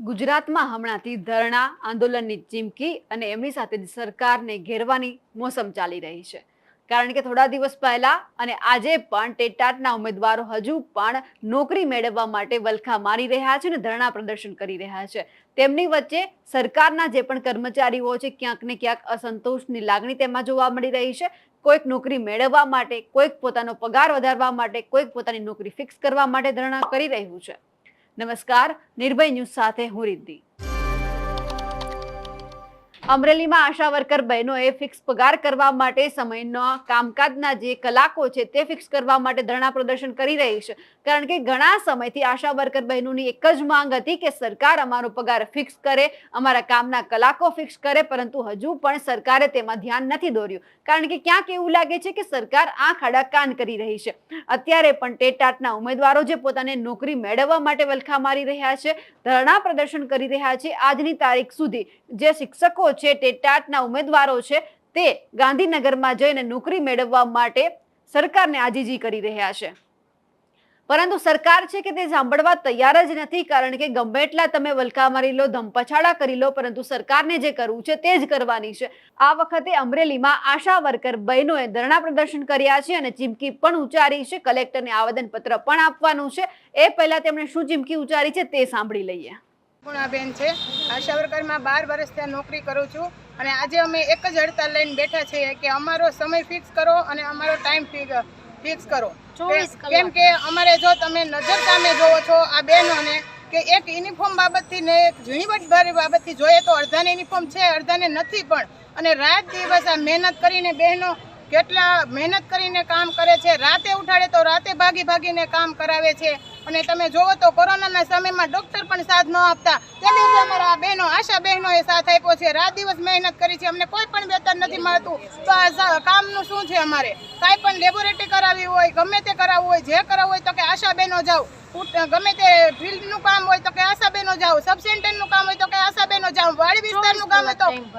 ગુજરાતમાં હમણાંથી ધરણા, આંદોલનની ચીમકી અને એમની સાથે સરકારને ઘેરવાની મોસમ ચાલી રહી છે. કારણ કે થોડા દિવસ પહેલા અને આજે પણ ટેટાટના ઉમેદવારો હજુ પણ નોકરી મેળવવા માટે વલખા મારી રહ્યા છે અને ધરણા પ્રદર્શન કરી રહ્યા છે. તેમની વચ્ચે સરકારના જે પણ કર્મચારીઓ છે, ક્યાંક ને ક્યાંક અસંતોષની લાગણી તેમાં જોવા મળી રહી છે. કોઈક નોકરી મેળવવા માટે, કોઈક પોતાનો પગાર વધારવા માટે, કોઈક પોતાની નોકરી ફિક્સ કરવા માટે ધરણા કરી રહ્યું છે. નમસ્કાર નિર્ભય ન્યૂઝ સાથે હું રિદ્ધિ. અમરેલીમાં આશા વર્કર બહેનોએ ફિક્સ પગાર કરવા માટે સમયના કામકાજના જે કલાકો છે તે ફિક્સ કરવા માટે ધરણા પ્રદર્શન કરી રહી છે. કારણ કે ઘણા સમયથી આશા વર્કર બહેનોની એક જ માંગ હતી કે સરકાર અમારો પગાર ફિક્સ કરે, અમારા કામના કલાકો ફિક્સ કરે, પરંતુ હજુ પણ સરકારે તેમાં ધ્યાન નથી દોર્યું. કારણ કે ક્યાંક એવું લાગે છે કે સરકાર આંખ આડા કાન કરી રહી છે. અત્યારે પણ ટેટાટના ઉમેદવારો જે પોતાને નોકરી મેળવવા માટે વલખા મારી રહ્યા છે, ધરણા પ્રદર્શન કરી રહ્યા છે, આજની તારીખ સુધી જે શિક્ષકો છે ટેટાટના ઉમેદવારો છે, તે ગાંધીનગરમાં જઈને નોકરી મેળવવા માટે સરકારને આજીજી કરી રહ્યા છે. પરંતુ સરકાર છે કે તે સાંભળવા તૈયાર જ નથી, કારણ કે ગમે એટલા તમે વલકા મારી લો, ધમપછાડા કરી લો, પરંતુ સરકારને જે કરવું છે તે જ કરવાની છે. આ વખતે અમરેલીમાં આશા વર્કર બહેનોએ ધરણા પ્રદર્શન કર્યા છે અને ચીમકી પણ ઉચ્ચારી છે. કલેક્ટરને આવેદનપત્ર પણ આપવાનું છે. એ પહેલા તેમણે શું ચીમકી ઉચ્ચારી છે તે સાંભળી લઈએ. પૂર્ણાબેન છે. આશા વર્કરમાં બાર વર્ષ ત્યાં નોકરી કરું છું અને આજે અમે એક જ હડતાલ લઈને બેઠા છીએ કે અમારો સમય ફિક્સ કરો અને અમારો ટાઈમ ફિક્સ કરો. કેમ કે અમારે જો તમે નજર સામે જોવો છો આ બહેનોને કે એક યુનિફોર્મ બાબતથી ને એક ઝીણીવટભરી બાબતથી જોઈએ તો અડધાને યુનિફોર્મ છે અડધાને નથી પણ. અને રાત દિવસ આ મહેનત કરીને બહેનો કેટલા મહેનત કરીને કામ કરે છે, રાતે ઉઠાડે તો રાતે ભાગી ભાગીને કામ કરાવે છે. અને તમે જોવો તો કોરોનાના સમયમાં ડોક્ટર પણ સાથ ન આપતા. તે દિવસે અમારા બહેનો, આશા બહેનોએ સાથ આપ્યો છે. રાત દિવસ મહેનત કરી છે. અમને કોઈ પણ વેતન નથી મળતું. તો આ કામનું શું છે અમારે? કાંઈ પણ લેબોરેટરી કરાવી હોય, ગમે તે કરાવવું હોય, જે કરાવવું હોય તો કે આશા બહેનો જાઓ. ગમે તે ફિલ્ડનું કામ હોય તો કે આશા બહેનો જાઓ. સબ સેન્ટરનું કામ હોય તો કે આશા બહેનો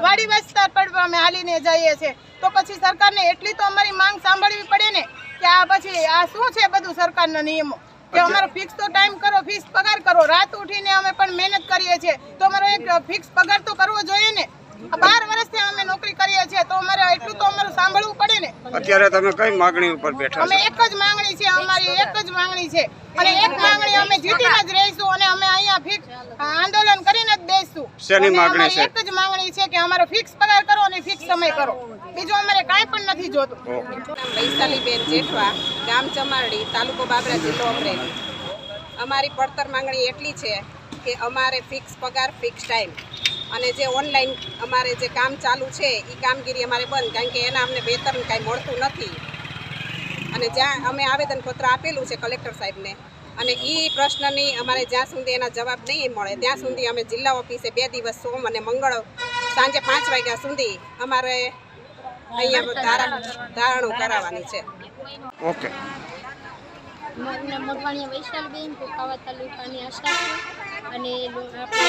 વાડી વિસ્તાર પર અમે હાલીને જઈએ છીએ. તો પછી સરકારને એટલી તો અમારી માંગ સાંભળવી પડે ને કે આ પછી આ શું છે બધું સરકારના નિયમો? કે અમારો ફિક્સ તો ટાઈમ કરો ફિક્સ પગાર કરો. રાત ઉઠીને અમે પણ મહેનત કરીએ છીએ. તો અમારો એક ફિક્સ પગાર તો કરવો જોઈએ ને. બાર વર્ષથી અમે નોકરી કરીએ છીએ તો અમારે એટલું તો અમારું સાંભળવું પડે ને. અત્યારે તમે કઈ માંગણી ઉપર બેઠા અમે એક જ માંગણી છે અમારી એક જ માંગણી છે. અને એક માંગણી અમે જીતીને જ રહીશું અને અમે અહીંયા ફિક્સ આંદોલન કરીને જ દેશું શેની માંગણી છે? એક જ છે કે અમારો ફિક્સ પગાર કરો અને ફિક્સ સમય કરો. બીજો અમારે કાંઈ પણ નથી જોતું. વૈશાલીબેન જેઠવા ગામ ચમારડી તાલુકો બાબરા જિલ્લો અમરેલી. અમારી પડતર માંગણી એટલી છે કે અમારે ફિક્સ પગાર ફિક્સ ટાઈમ અને જે ઓનલાઈન અમારે જે કામ ચાલુ છે એ કામગીરી અમારે બંધ કારણ કે એના અમને વેતન કાંઈ મળતું નથી. અને જ્યાં અમે આવેદનપત્ર આપેલું છે કલેક્ટર સાહેબને અને એ પ્રશ્નની અમારે જ્યાં સુધી એના જવાબ નહીં મળે ત્યાં સુધી અમે જિલ્લા ઓફિસે બે દિવસ સોમ અને મંગળ સાંજે પાંચ વાગ્યા સુધી અમારે અહીંયા ધારણ ધારણું કરાવવાની છે. ઓકે. મને મોટવાણીયા વૈશાલબેન કુકાવા તાલુકાની આશા અને આપણે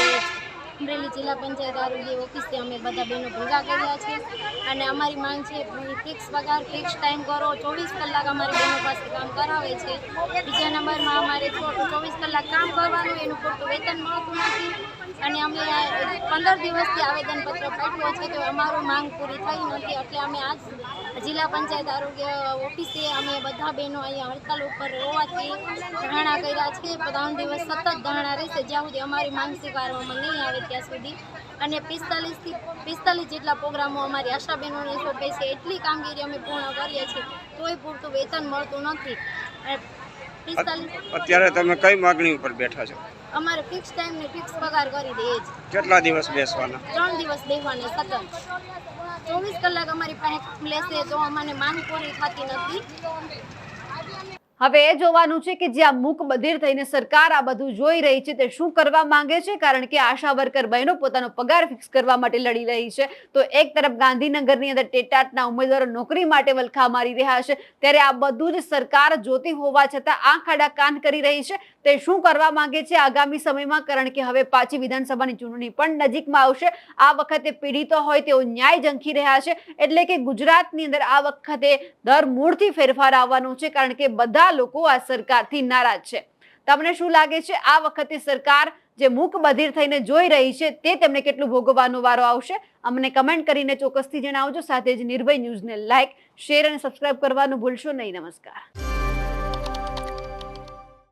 અમરેલી જિલ્લા પંચાયત આરોગ્ય ઓફિસે અમે બધા બહેનો ભેગા કર્યા છે. અને અમારી માંગ છે ફિક્સ પગાર ફિક્સ ટાઈમ કરો. ચોવીસ કલાક અમારી બહેનો પાસે કામ કરાવે છે. બીજા નંબરમાં અમારે ચોવીસ કલાક કામ કરવાનું એનું પૂરતું વેતન મળતું અને અમે પંદર દિવસથી આવેદનપત્ર પાઠવ્યો છે, તો અમારું માંગ પૂરી થઈ નથી. એટલે અમે આજ જિલ્લા પંચાયત આરોગ્ય ઓફિસે અમે બધા બહેનો અહીંયા હડતાલ ઉપર હોવાથી ધરણા કર્યા છે ત્રણ દિવસ સતત ધરણા રહેશે, જ્યાં સુધી અમારી માંગ સ્વીકારવામાં નહીં આવે ત્યાં સુધી. અને પિસ્તાલીસથી પિસ્તાલીસ જેટલા પ્રોગ્રામો અમારી આશાબહેનોને સોંપે છે. એટલી કામગીરી અમે પૂર્ણ કરીએ છીએ, તોય પૂરતું વેતન મળતું નથી. અત્યારે તમે કઈ માગણી ઉપર બેઠા છો? અમારે ફિક્સ ટાઈમ ને ફિક્સ પગાર કરી દે જ કેટલા દિવસ બેસવાના? ત્રણ દિવસ બેહવાને સતત. ચોવીસ કલાક અમારી પાસે લેશે તો અમને માંગ પૂરી થતી નથી. હવે એ જોવાનું છે કે જ્યાં મૂક બધિર થઈને સરકાર આ બધું જોઈ રહી છે તે શું કરવા માંગે છે? કારણ કે આશા વર્કર બહેનો પોતાનો પગાર ફિક્સ કરવા માટે લડી રહી છે. તો એક તરફ ગાંધીનગરની અંદર ટેટાટના ઉમેદવારો નોકરી માટે વલખા મારી રહ્યા છે. ત્યારે આ બધું જ સરકાર જોતી હોવા છતાં આંખ આડા કાન કરી રહી છે. તે શું કરવા માંગે છે આગામી સમયમાં? કારણ કે હવે પાછી વિધાનસભાની ચૂંટણી પણ નજીકમાં આવશે. આ વખતે પીડિતો હોય તેઓ ન્યાય ઝંખી રહ્યા છે. એટલે કે ગુજરાતની અંદર આ વખતે દર મૂળથી ફેરફાર આવવાનો છે. કારણ કે બધા લોકો આ સરકારથી નારાજ છે. તમને શું લાગે છે? આ વખતે સરકાર જે મૂક બધીર થઈને જોઈ રહી છે તે તેમને કેટલું ભોગવવાનો વારો આવશે? અમને કમેન્ટ કરીને ચોક્કસથી જણાવજો. સાથે જ નિર્ભય ન્યૂઝને લાઇક શેર અને સબસ્ક્રાઇબ કરવાનું ભૂલશો નહીં. નમસ્કાર.